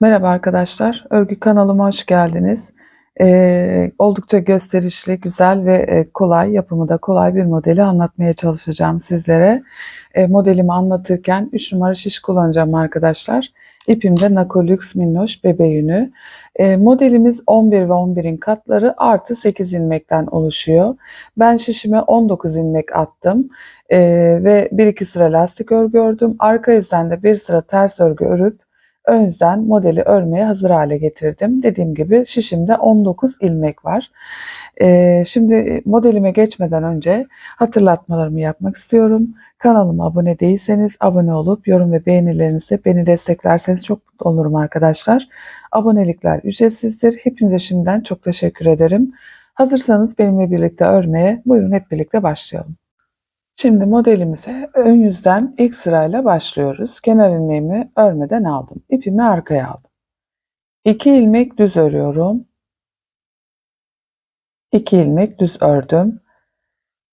Merhaba arkadaşlar, örgü kanalıma hoş geldiniz. Ee, oldukça gösterişli, güzel ve e, kolay, yapımı da kolay bir modeli anlatmaya çalışacağım sizlere. E, modelimi anlatırken 3 numara şiş kullanacağım arkadaşlar. İpimde Nakolux Minnoş bebe yünü. E, modelimiz 11 ve 11'in katları artı 8 ilmekten oluşuyor. Ben şişime 19 ilmek attım e, ve 1-2 sıra lastik örgü ördüm. Arka yüzden de bir sıra ters örgü örüp ön modeli örmeye hazır hale getirdim. Dediğim gibi şişimde 19 ilmek var. Ee, şimdi modelime geçmeden önce hatırlatmalarımı yapmak istiyorum. Kanalıma abone değilseniz abone olup yorum ve beğenilerinizle beni desteklerseniz çok mutlu olurum arkadaşlar. Abonelikler ücretsizdir. Hepinize şimdiden çok teşekkür ederim. Hazırsanız benimle birlikte örmeye buyurun hep birlikte başlayalım. Şimdi modelimize ön yüzden ilk sırayla başlıyoruz. Kenar ilmeğimi örmeden aldım. İpimi arkaya aldım. 2 ilmek düz örüyorum. 2 ilmek düz ördüm.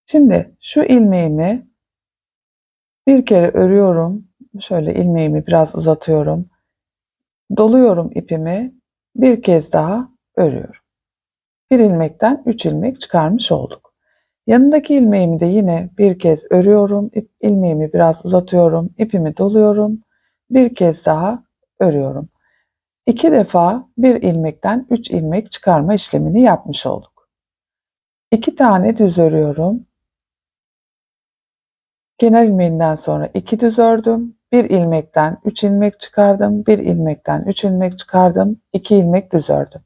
Şimdi şu ilmeğimi bir kere örüyorum. Şöyle ilmeğimi biraz uzatıyorum. Doluyorum ipimi. Bir kez daha örüyorum. Bir ilmekten 3 ilmek çıkarmış olduk. Yanındaki ilmeğimi de yine bir kez örüyorum. İp, ilmeğimi biraz uzatıyorum. ipimi doluyorum. Bir kez daha örüyorum. İki defa bir ilmekten üç ilmek çıkarma işlemini yapmış olduk. İki tane düz örüyorum. Kenar ilmeğinden sonra iki düz ördüm. Bir ilmekten üç ilmek çıkardım. Bir ilmekten üç ilmek çıkardım. iki ilmek düz ördüm.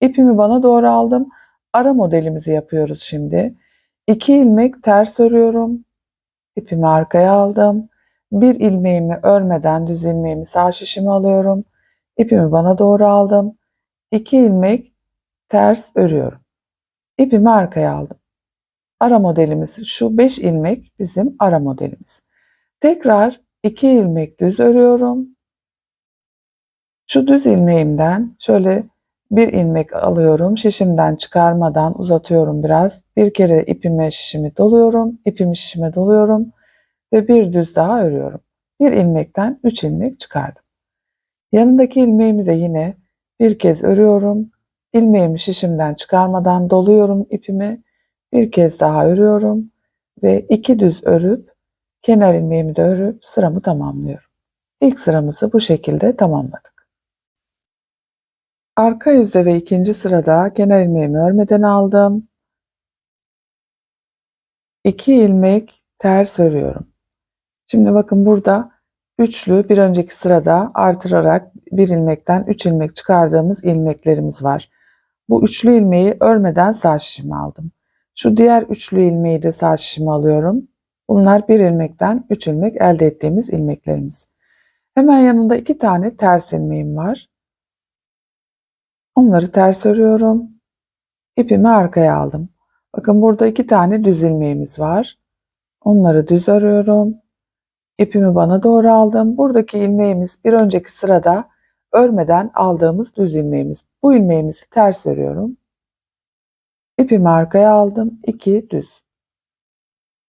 İpimi bana doğru aldım. Ara modelimizi yapıyoruz şimdi. 2 ilmek ters örüyorum. İpimi arkaya aldım. Bir ilmeğimi örmeden düz ilmeğimi sağ şişime alıyorum. İpimi bana doğru aldım. 2 ilmek ters örüyorum. İpimi arkaya aldım. Ara modelimiz şu 5 ilmek bizim ara modelimiz. Tekrar 2 ilmek düz örüyorum. Şu düz ilmeğimden şöyle bir ilmek alıyorum. Şişimden çıkarmadan uzatıyorum biraz. Bir kere ipime şişimi doluyorum. ipimi şişime doluyorum. Ve bir düz daha örüyorum. Bir ilmekten üç ilmek çıkardım. Yanındaki ilmeğimi de yine bir kez örüyorum. İlmeğimi şişimden çıkarmadan doluyorum ipimi. Bir kez daha örüyorum. Ve iki düz örüp kenar ilmeğimi de örüp sıramı tamamlıyorum. İlk sıramızı bu şekilde tamamladık. Arka yüzde ve ikinci sırada kenar ilmeğimi örmeden aldım. 2 ilmek ters örüyorum. Şimdi bakın burada üçlü bir önceki sırada artırarak bir ilmekten 3 ilmek çıkardığımız ilmeklerimiz var. Bu üçlü ilmeği örmeden sağ şişime aldım. Şu diğer üçlü ilmeği de sağ şişime alıyorum. Bunlar bir ilmekten 3 ilmek elde ettiğimiz ilmeklerimiz. Hemen yanında iki tane ters ilmeğim var. Onları ters örüyorum. İpimi arkaya aldım. Bakın burada iki tane düz ilmeğimiz var. Onları düz örüyorum. İpimi bana doğru aldım. Buradaki ilmeğimiz bir önceki sırada örmeden aldığımız düz ilmeğimiz. Bu ilmeğimizi ters örüyorum. İpimi arkaya aldım. 2 düz.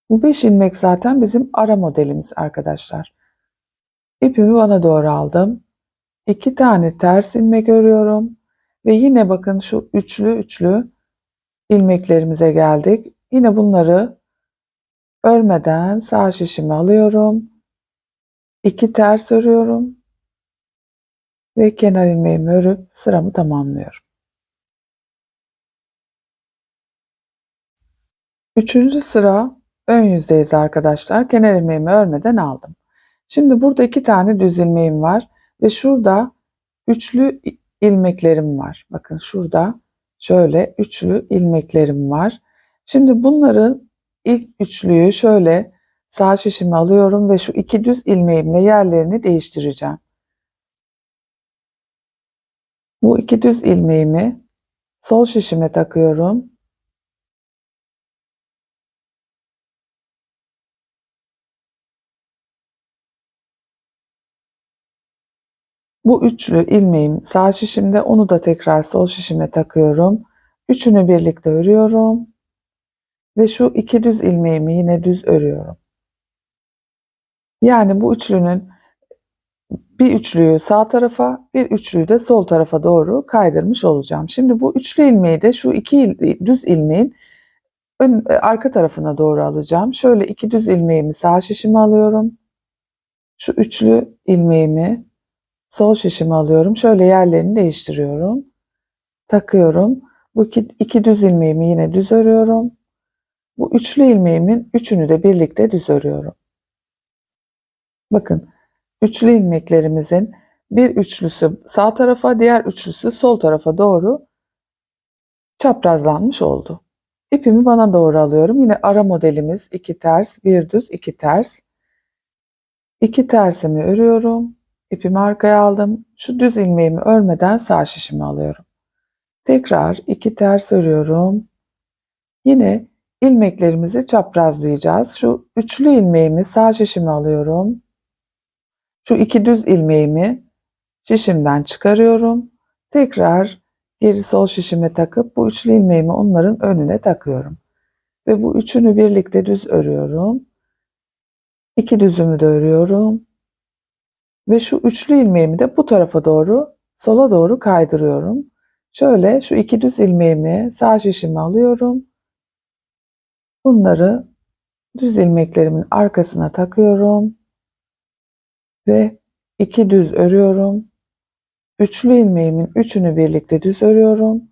Bu 5 ilmek zaten bizim ara modelimiz arkadaşlar. İpimi bana doğru aldım. 2 tane ters ilmek örüyorum. Ve yine bakın şu üçlü üçlü ilmeklerimize geldik. Yine bunları örmeden sağ şişimi alıyorum. İki ters örüyorum. Ve kenar ilmeğimi örüp sıramı tamamlıyorum. Üçüncü sıra ön yüzdeyiz arkadaşlar. Kenar ilmeğimi örmeden aldım. Şimdi burada iki tane düz ilmeğim var. Ve şurada üçlü ilmeklerim var. Bakın şurada şöyle üçlü ilmeklerim var. Şimdi bunların ilk üçlüyü şöyle sağ şişimi alıyorum ve şu iki düz ilmeğimle yerlerini değiştireceğim. Bu iki düz ilmeğimi sol şişime takıyorum. Bu üçlü ilmeğim sağ şişimde onu da tekrar sol şişime takıyorum. Üçünü birlikte örüyorum. Ve şu iki düz ilmeğimi yine düz örüyorum. Yani bu üçlünün bir üçlüyü sağ tarafa, bir üçlüyü de sol tarafa doğru kaydırmış olacağım. Şimdi bu üçlü ilmeği de şu iki düz ilmeğin ön, e, arka tarafına doğru alacağım. Şöyle iki düz ilmeğimi sağ şişime alıyorum. Şu üçlü ilmeğimi sol şişime alıyorum. Şöyle yerlerini değiştiriyorum. Takıyorum. Bu iki, iki düz ilmeğimi yine düz örüyorum. Bu üçlü ilmeğimin üçünü de birlikte düz örüyorum. Bakın üçlü ilmeklerimizin bir üçlüsü sağ tarafa, diğer üçlüsü sol tarafa doğru çaprazlanmış oldu. İpimi bana doğru alıyorum. Yine ara modelimiz iki ters, bir düz, iki ters. İki tersimi örüyorum. İpimi arkaya aldım. Şu düz ilmeğimi örmeden sağ şişimi alıyorum. Tekrar iki ters örüyorum. Yine ilmeklerimizi çaprazlayacağız. Şu üçlü ilmeğimi sağ şişime alıyorum. Şu iki düz ilmeğimi şişimden çıkarıyorum. Tekrar geri sol şişime takıp bu üçlü ilmeğimi onların önüne takıyorum. Ve bu üçünü birlikte düz örüyorum. İki düzümü de örüyorum. Ve şu üçlü ilmeğimi de bu tarafa doğru sola doğru kaydırıyorum. Şöyle şu iki düz ilmeğimi sağ şişime alıyorum. Bunları düz ilmeklerimin arkasına takıyorum ve iki düz örüyorum. Üçlü ilmeğimin üçünü birlikte düz örüyorum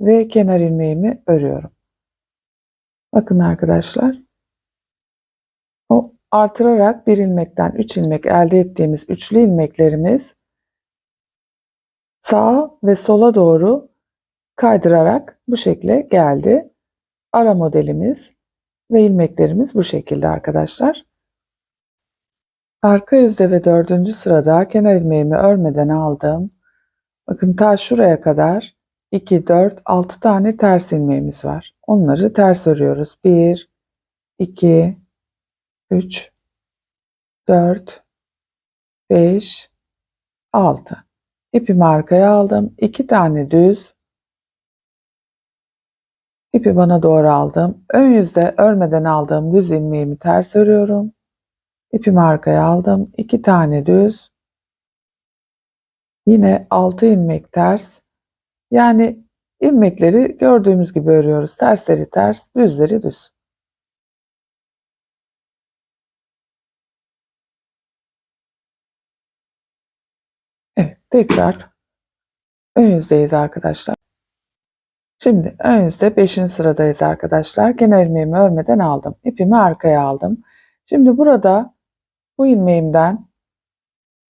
ve kenar ilmeğimi örüyorum. Bakın arkadaşlar. Artırarak bir ilmekten üç ilmek elde ettiğimiz üçlü ilmeklerimiz sağa ve sola doğru kaydırarak bu şekle geldi. Ara modelimiz ve ilmeklerimiz bu şekilde arkadaşlar. Arka yüzde ve dördüncü sırada kenar ilmeğimi örmeden aldım. Bakın ta şuraya kadar 2, 4, 6 tane ters ilmeğimiz var. Onları ters örüyoruz. 1, 2, 3, 4, 5, 6. İpimi arkaya aldım. 2 tane düz. İpi bana doğru aldım. Ön yüzde örmeden aldığım düz ilmeğimi ters örüyorum. İpimi arkaya aldım. 2 tane düz. Yine 6 ilmek ters. Yani ilmekleri gördüğümüz gibi örüyoruz. Tersleri ters, düzleri düz. Evet, tekrar ön yüzdeyiz arkadaşlar. Şimdi ön yüzde 5. sıradayız arkadaşlar. Kenar ilmeğimi örmeden aldım. İpimi arkaya aldım. Şimdi burada bu ilmeğimden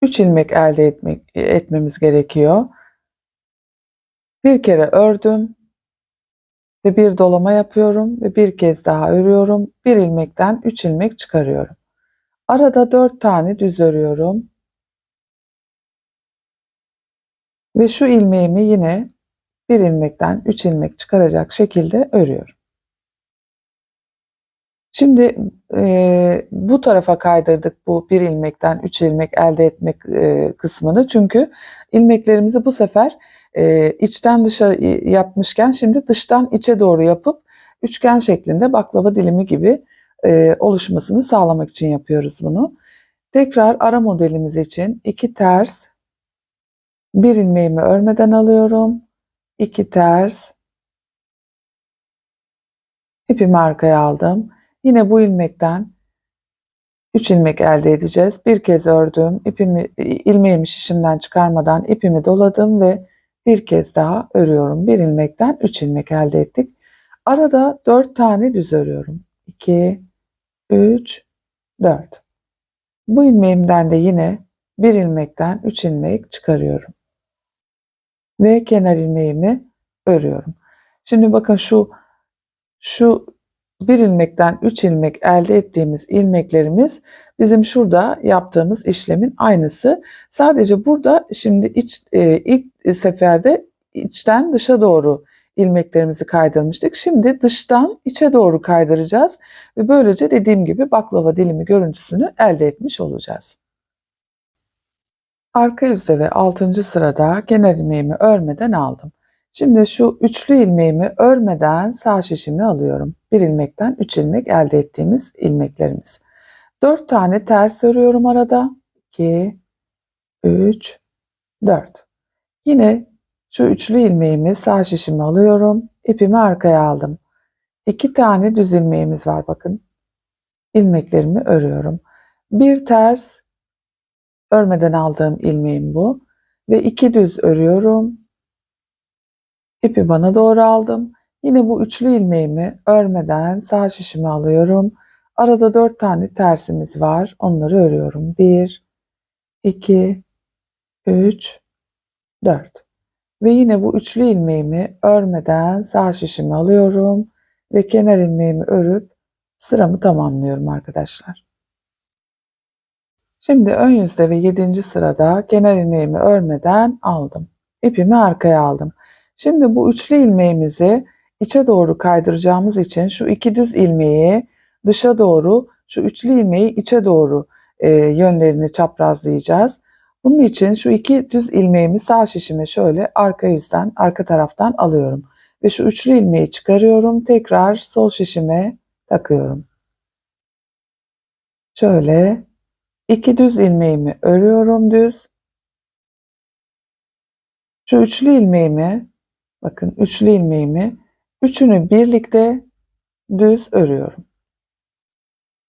3 ilmek elde etmek, etmemiz gerekiyor. Bir kere ördüm ve bir dolama yapıyorum ve bir kez daha örüyorum. Bir ilmekten 3 ilmek çıkarıyorum. Arada 4 tane düz örüyorum. Ve şu ilmeğimi yine bir ilmekten 3 ilmek çıkaracak şekilde örüyorum. Şimdi e, bu tarafa kaydırdık bu bir ilmekten 3 ilmek elde etmek e, kısmını. Çünkü ilmeklerimizi bu sefer e, içten dışa yapmışken şimdi dıştan içe doğru yapıp üçgen şeklinde baklava dilimi gibi e, oluşmasını sağlamak için yapıyoruz bunu. Tekrar ara modelimiz için iki ters bir ilmeğimi örmeden alıyorum. 2 ters ipimi arkaya aldım. Yine bu ilmekten 3 ilmek elde edeceğiz. Bir kez ördüm. ipimi ilmeğimi şişimden çıkarmadan ipimi doladım ve bir kez daha örüyorum. Bir ilmekten 3 ilmek elde ettik. Arada 4 tane düz örüyorum. 2 3 4. Bu ilmeğimden de yine bir ilmekten 3 ilmek çıkarıyorum ve kenar ilmeğimi örüyorum. Şimdi bakın şu şu bir ilmekten 3 ilmek elde ettiğimiz ilmeklerimiz bizim şurada yaptığımız işlemin aynısı. Sadece burada şimdi iç, e, ilk seferde içten dışa doğru ilmeklerimizi kaydırmıştık. Şimdi dıştan içe doğru kaydıracağız ve böylece dediğim gibi baklava dilimi görüntüsünü elde etmiş olacağız. Arka yüzde ve 6. sırada kenar ilmeğimi örmeden aldım. Şimdi şu üçlü ilmeğimi örmeden sağ şişimi alıyorum. Bir ilmekten 3 ilmek elde ettiğimiz ilmeklerimiz. 4 tane ters örüyorum arada. 2 3, 4. Yine şu üçlü ilmeğimi sağ şişime alıyorum. ipimi arkaya aldım. İki tane düz ilmeğimiz var bakın. İlmeklerimi örüyorum. Bir ters örmeden aldığım ilmeğim bu. Ve iki düz örüyorum. İpi bana doğru aldım. Yine bu üçlü ilmeğimi örmeden sağ şişime alıyorum. Arada dört tane tersimiz var. Onları örüyorum. Bir, iki, üç, dört. Ve yine bu üçlü ilmeğimi örmeden sağ şişime alıyorum ve kenar ilmeğimi örüp sıramı tamamlıyorum arkadaşlar. Şimdi ön yüzde ve 7. sırada kenar ilmeğimi örmeden aldım. İpimi arkaya aldım. Şimdi bu üçlü ilmeğimizi içe doğru kaydıracağımız için şu iki düz ilmeği dışa doğru, şu üçlü ilmeği içe doğru e, yönlerini çaprazlayacağız. Bunun için şu iki düz ilmeğimi sağ şişime şöyle arka yüzden, arka taraftan alıyorum. Ve şu üçlü ilmeği çıkarıyorum. Tekrar sol şişime takıyorum. Şöyle iki düz ilmeğimi örüyorum düz. Şu üçlü ilmeğimi, bakın üçlü ilmeğimi, üçünü birlikte düz örüyorum.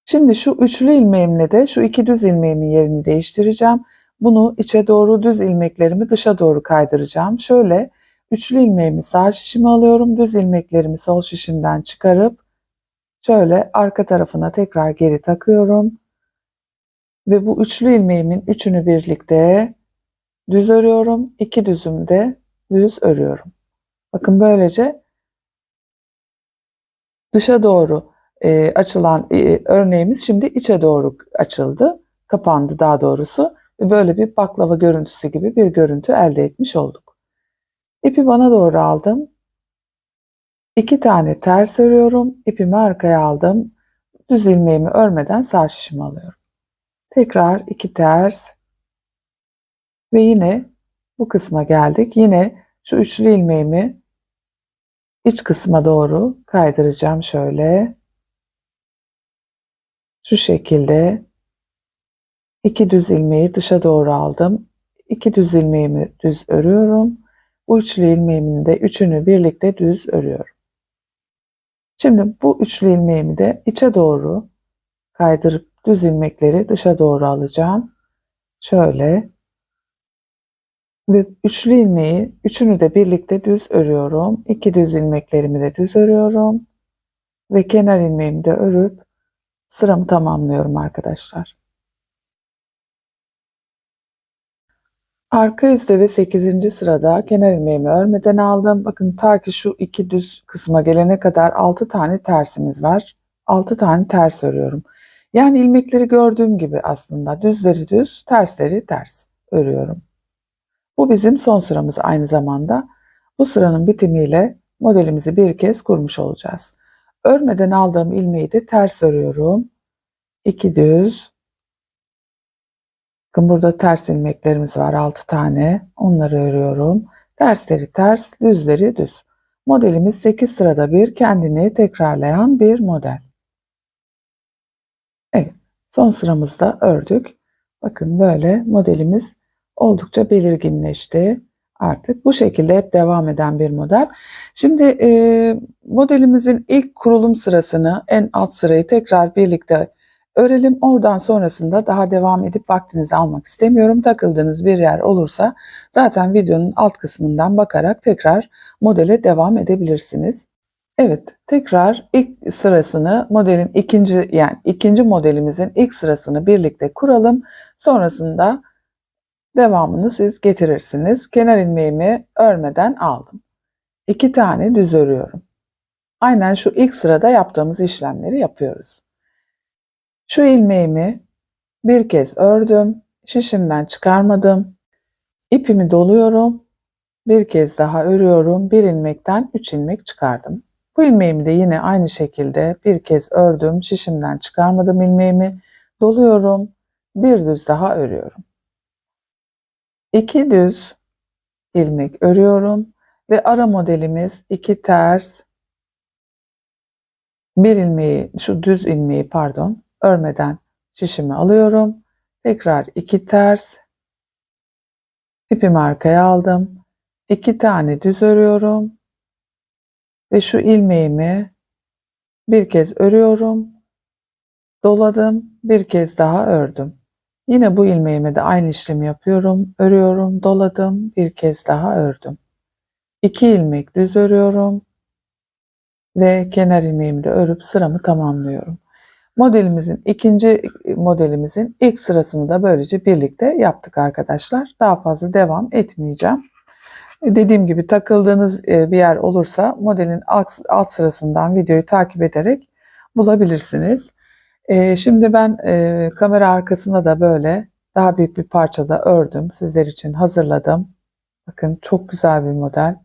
Şimdi şu üçlü ilmeğimle de şu iki düz ilmeğimin yerini değiştireceğim. Bunu içe doğru düz ilmeklerimi dışa doğru kaydıracağım. Şöyle üçlü ilmeğimi sağ şişime alıyorum. Düz ilmeklerimi sol şişimden çıkarıp şöyle arka tarafına tekrar geri takıyorum. Ve bu üçlü ilmeğimin üçünü birlikte düz örüyorum. İki düzümü de düz örüyorum. Bakın böylece dışa doğru e, açılan e, örneğimiz şimdi içe doğru açıldı. Kapandı daha doğrusu. Ve böyle bir baklava görüntüsü gibi bir görüntü elde etmiş olduk. İpi bana doğru aldım. İki tane ters örüyorum. İpimi arkaya aldım. Düz ilmeğimi örmeden sağ şişimi alıyorum. Tekrar iki ters ve yine bu kısma geldik. Yine şu üçlü ilmeğimi iç kısma doğru kaydıracağım şöyle. Şu şekilde iki düz ilmeği dışa doğru aldım. İki düz ilmeğimi düz örüyorum. Bu üçlü ilmeğimin de üçünü birlikte düz örüyorum. Şimdi bu üçlü ilmeğimi de içe doğru kaydırıp düz ilmekleri dışa doğru alacağım. Şöyle ve üçlü ilmeği üçünü de birlikte düz örüyorum. İki düz ilmeklerimi de düz örüyorum ve kenar ilmeğimi de örüp sıramı tamamlıyorum arkadaşlar. Arka yüzde ve 8. sırada kenar ilmeğimi örmeden aldım. Bakın ta ki şu iki düz kısma gelene kadar 6 tane tersimiz var. 6 tane ters örüyorum. Yani ilmekleri gördüğüm gibi aslında düzleri düz, tersleri ters örüyorum. Bu bizim son sıramız aynı zamanda. Bu sıranın bitimiyle modelimizi bir kez kurmuş olacağız. Örmeden aldığım ilmeği de ters örüyorum. 2 düz. Bakın burada ters ilmeklerimiz var 6 tane. Onları örüyorum. Tersleri ters, düzleri düz. Modelimiz 8 sırada bir kendini tekrarlayan bir model. Son sıramızda ördük. Bakın böyle modelimiz oldukça belirginleşti. Artık bu şekilde hep devam eden bir model. Şimdi e, modelimizin ilk kurulum sırasını, en alt sırayı tekrar birlikte örelim. Oradan sonrasında daha devam edip vaktinizi almak istemiyorum. Takıldığınız bir yer olursa zaten videonun alt kısmından bakarak tekrar modele devam edebilirsiniz. Evet, tekrar ilk sırasını modelin ikinci yani ikinci modelimizin ilk sırasını birlikte kuralım. Sonrasında devamını siz getirirsiniz. Kenar ilmeğimi örmeden aldım. İki tane düz örüyorum. Aynen şu ilk sırada yaptığımız işlemleri yapıyoruz. Şu ilmeğimi bir kez ördüm. Şişimden çıkarmadım. İpimi doluyorum. Bir kez daha örüyorum. Bir ilmekten üç ilmek çıkardım. Bu ilmeğimi de yine aynı şekilde bir kez ördüm. Şişimden çıkarmadım ilmeğimi. Doluyorum. Bir düz daha örüyorum. İki düz ilmek örüyorum ve ara modelimiz iki ters bir ilmeği şu düz ilmeği pardon örmeden şişimi alıyorum. Tekrar iki ters İpimi arkaya aldım. İki tane düz örüyorum. Ve şu ilmeğimi bir kez örüyorum. Doladım. Bir kez daha ördüm. Yine bu ilmeğime de aynı işlemi yapıyorum. Örüyorum, doladım, bir kez daha ördüm. İki ilmek düz örüyorum ve kenar ilmeğimi de örüp sıramı tamamlıyorum. Modelimizin ikinci modelimizin ilk sırasını da böylece birlikte yaptık arkadaşlar. Daha fazla devam etmeyeceğim. Dediğim gibi takıldığınız e, bir yer olursa modelin alt, sırasından videoyu takip ederek bulabilirsiniz. E, Şimdi ben e, kamera arkasında da böyle daha büyük bir parçada ördüm. Sizler için hazırladım. Bakın çok güzel bir model.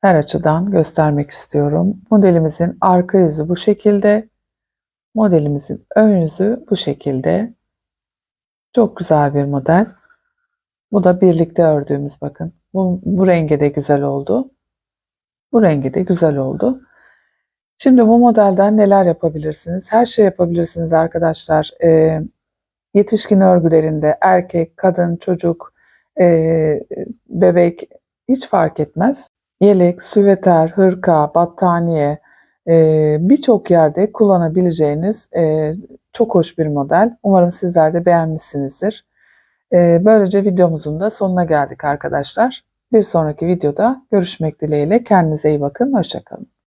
Her açıdan göstermek istiyorum. Modelimizin arka yüzü bu şekilde. Modelimizin ön yüzü bu şekilde. Çok güzel bir model. Bu da birlikte ördüğümüz bakın. Bu, bu renge de güzel oldu. Bu rengi de güzel oldu. Şimdi bu modelden neler yapabilirsiniz? Her şey yapabilirsiniz arkadaşlar. Ee, yetişkin örgülerinde erkek, kadın, çocuk, e, bebek hiç fark etmez. Yelek, süveter, hırka, battaniye e, birçok yerde kullanabileceğiniz e, çok hoş bir model. Umarım sizler de beğenmişsinizdir. E, böylece videomuzun da sonuna geldik arkadaşlar. Bir sonraki videoda görüşmek dileğiyle. Kendinize iyi bakın. Hoşçakalın.